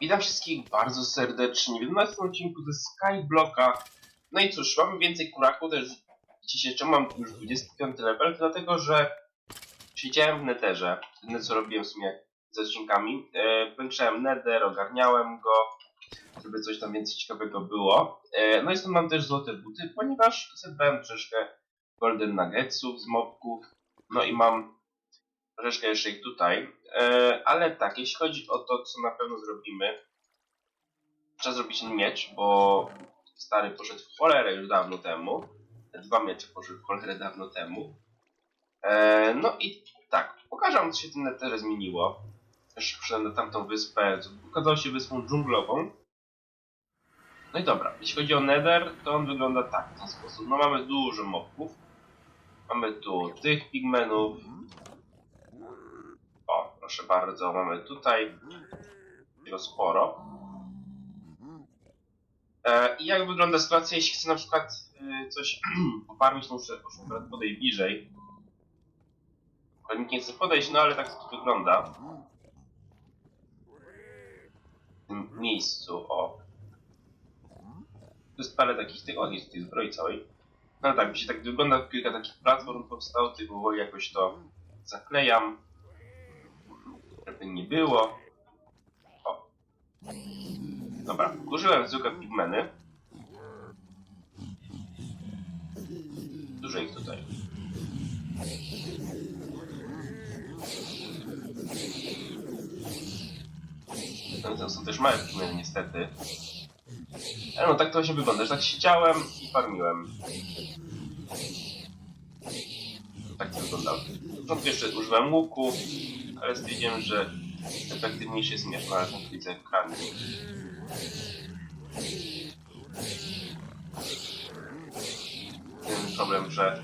Witam wszystkich bardzo serdecznie w 11 odcinku ze Skyblocka. No i cóż, mamy więcej kuraków, też widzicie, czemu mam już 25 level, dlatego, że siedziałem w netherze, jedyne co robiłem w sumie z odcinkami, e, powiększałem nether, ogarniałem go, żeby coś tam więcej ciekawego było. E, no i stąd mam też złote buty, ponieważ zebrałem troszeczkę golden nuggetsów z mobków, no i mam troszeczkę jeszcze ich tutaj. E, ale tak, jeśli chodzi o to, co na pewno zrobimy, trzeba zrobić miecz, bo stary poszedł w cholerę już dawno temu. Te dwa miecze poszły w cholerę dawno temu. E, no i tak, pokażę wam, co się tym netherze zmieniło. Też przyszedłem na tamtą wyspę, okazało się wyspą dżunglową. No i dobra, jeśli chodzi o nether, to on wygląda tak, w ten sposób. No mamy dużo mobków. Mamy tu tych pigmenów, proszę bardzo, mamy tutaj sporo. E, I jak wygląda sytuacja, jeśli chcę na przykład y, coś pofarmić, to muszę, akurat podejść bliżej. Bo nikt nie chce podejść, no ale tak to wygląda. W tym miejscu, o. Tu jest parę takich o, jest tej zbroi całej. No ale tak, widzicie, tak wygląda, kilka takich platform powstało, tych powoli jakoś to zaklejam było. O. Dobra, użyłem zwykłe pigmeny. Dużo ich tutaj. To są też małe pigmeny niestety. Ale no tak to właśnie wygląda, że tak siedziałem i farmiłem. Tak to wyglądało. Na początku jeszcze użyłem łuku, ale stwierdziłem, że efektywniejszy jest miecz na punkcie ekranu. Ten problem, że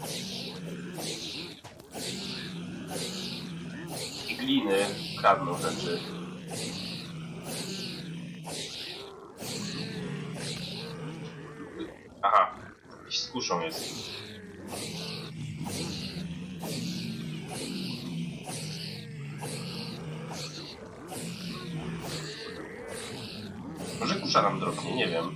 i gliny kradną rzeczy. Aha, jakiś z kuszą jest. Może kusza nam drobnie, nie wiem.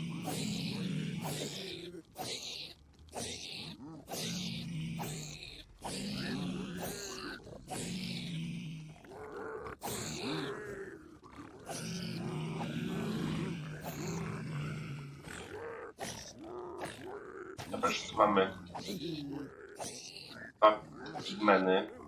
Dobra, już mamy dwa pigmeny.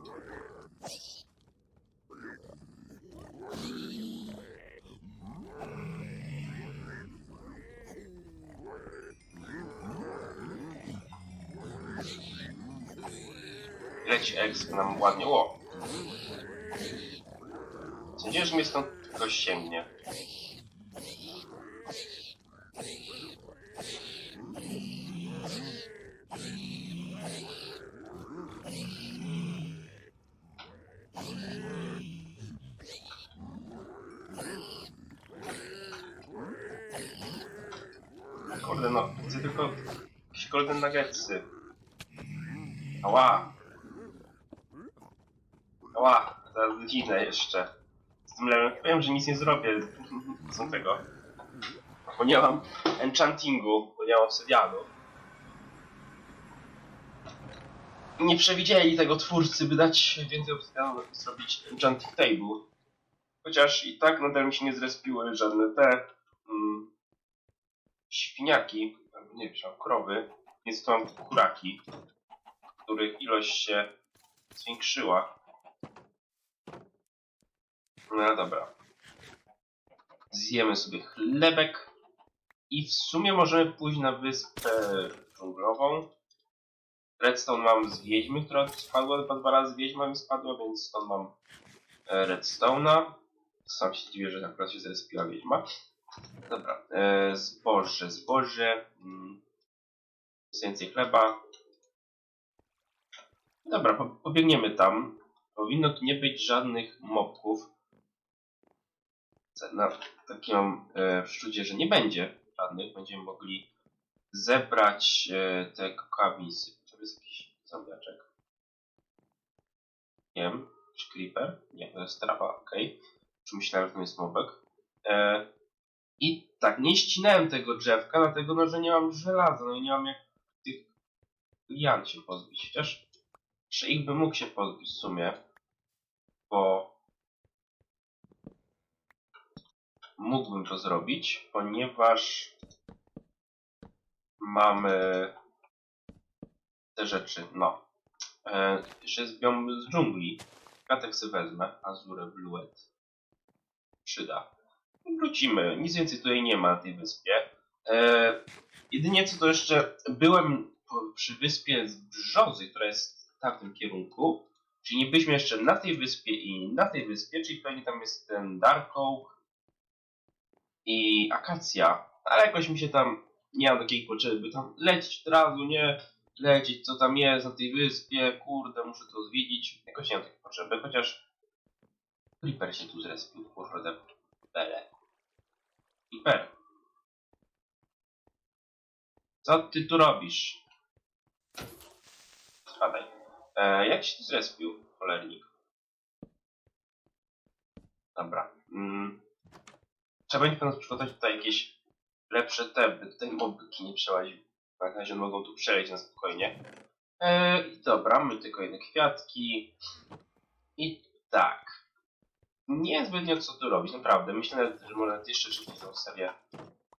Leci exp nam ładnie. O! Sądziłem, że mnie stąd ktoś sięgnie. Kurde no, widzę tylko jakieś golden nuggetsy. Ała! Ała, zaraz zginę jeszcze. Z tym lewem wiem, że nic nie zrobię z tego. Bo nie mam enchantingu, bo nie mam obsydianu. Nie przewidzieli tego twórcy, by dać więcej obsydianu, żeby zrobić enchanting table. Chociaż i tak nadal mi się nie zrespiły żadne te mm, świniaki, nie wiem, krowy. Jest to kuraki, których ilość się zwiększyła. No dobra. Zjemy sobie chlebek. I w sumie możemy pójść na wyspę dżunglową. Redstone mam z wiedźmy, która spadła, dwa, dwa razy wiedźma mi spadła, więc stąd mam e, redstone'a. Sam się dziwię, że akurat się zrespiła wiedźma. Dobra, e, zboże, zboże. Mm, więcej chleba. Dobra, po, pobiegniemy tam. Powinno tu nie być żadnych mobków. Na takie mam e, że nie będzie żadnych. Będziemy mogli zebrać e, te kokawisy. To jest jakiś zombiaczek. Nie wiem. Czy creeper? Nie, to jest trawa, ok. Czy myślałem, że to jest mobek. E, I tak, nie ścinałem tego drzewka, dlatego no, że nie mam żelaza, no i nie mam jak tych lian się pozbyć. Chociaż że ich bym mógł się pozbyć w sumie, bo mógłbym to zrobić, ponieważ mamy te rzeczy, no. E, jeszcze biom z dżungli. Katek sobie wezmę. Azure Bluet. Przyda. Wrócimy. Nic więcej tutaj nie ma na tej wyspie. E, jedynie co to jeszcze byłem przy wyspie z Brzozy, która jest w tamtym kierunku. Czyli nie byliśmy jeszcze na tej wyspie i na tej wyspie, czyli pewnie tam jest ten Dark Oak i Akacja. Ale jakoś mi się tam nie mam takiej potrzeby, by tam lecieć od razu, nie lecieć, co tam jest na tej wyspie, kurde, muszę to zwiedzić. Jakoś nie mam takiej potrzeby, chociaż Creeper się tu zrespił, kurde, bele. Creeper. Co ty tu robisz? Spadaj. E, jak się tu zrespił, cholernik? Dobra. Mm. Trzeba będzie pewno przygotować tutaj jakieś lepsze te, by tutaj mobyki nie przełaził. Na razie mogą tu przejść na spokojnie. E, I dobra, my tylko jedne kwiatki. I tak. Nie zbytnio co tu robić, naprawdę. Myślę, że może jeszcze szybciej tą serię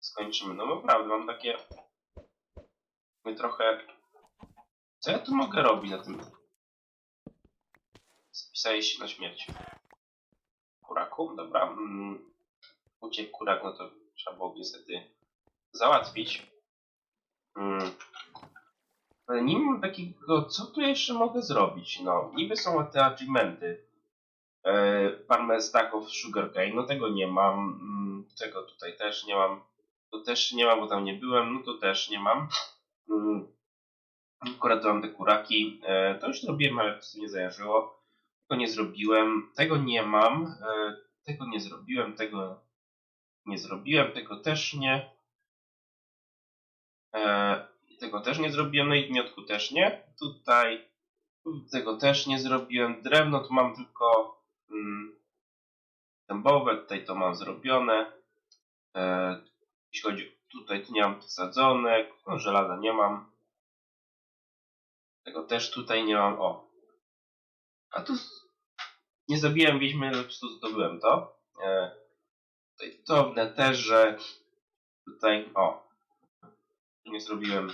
skończymy. No naprawdę, mam takie... My trochę... Co ja tu mogę robić na tym? Spisałeś się na śmierć. Kuraku, dobra. Mm. Uciekł kurak, no to trzeba było niestety załatwić. Mm. Ale nie mam takiego, co tu jeszcze mogę zrobić? No, niby są te achievementy. E, Farmę Stack of Sugarcane, no tego nie mam. Mm, tego tutaj też nie mam. To też nie mam, bo tam nie byłem, no to też nie mam. Mm. Akurat mam te kuraki. E, to już zrobiłem, ale to nie zajarzyło. Tego nie zrobiłem. Tego nie mam. E, tego nie zrobiłem. Tego nie zrobiłem. Tego też nie. E, tego też nie zrobiłem, no i gniotku też nie. Tutaj tego też nie zrobiłem. Drewno tu mam tylko mm, dębowe, tutaj to mam zrobione. E, jeśli chodzi tutaj, tu nie mam sadzonek, no żelaza nie mam. Tego też tutaj nie mam. O. A tu nie zabiłem wiedźmy, lecz tu zdobyłem to. E, tutaj to w neterze. Tutaj, o, nie zrobiłem,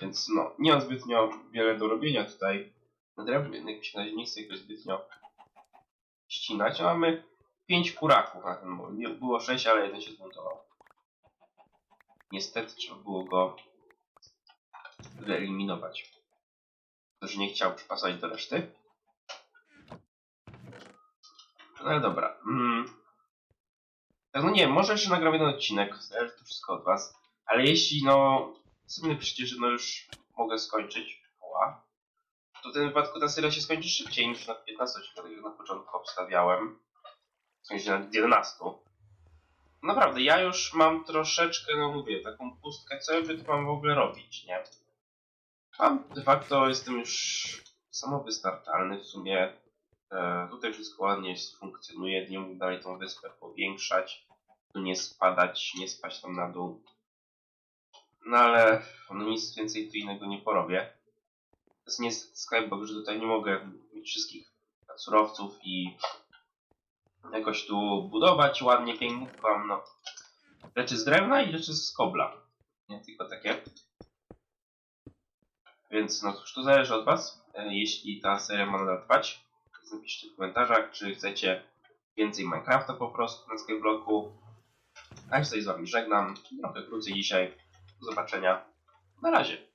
więc no, nie mam zbytnio wiele do robienia tutaj. Na drewnie jakoś na razie nie jakoś zbytnio ścinać, a mamy 5 kuraków na ten moment. Było 6, ale jeden się zbuntował. Niestety trzeba było go wyeliminować. To, że nie chciał przypasować do reszty. No dobra. Mm. Tak, No nie może jeszcze nagram jeden odcinek, zależy to wszystko od was. Ale jeśli no w sumie przecież no już mogę skończyć koła, to w tym wypadku ta seria się skończy szybciej niż na 15 odcinkach, jak na początku obstawiałem. W sensie na 11. Naprawdę, ja już mam troszeczkę, no mówię, taką pustkę, co ja by tu mam w ogóle robić, nie? A de facto jestem już samowystarczalny w sumie. E, tutaj wszystko ładnie funkcjonuje, nie mógł dalej tą wyspę powiększać, tu nie spadać, nie spaść tam na dół. No ale no nic więcej tu innego nie porobię. To jest niestety Skybox, że tutaj nie mogę mieć wszystkich surowców i jakoś tu budować ładnie, pięknie. Mam no, rzeczy z drewna i rzeczy z kobla. Nie tylko takie. Więc no cóż, to zależy od Was. E, Jeśli ta seria ma nadal trwać, to napiszcie w komentarzach, czy chcecie więcej Minecrafta po prostu na Skyblocku. A ja się z Wami żegnam. Trochę krócej dzisiaj. Do zobaczenia. Na razie.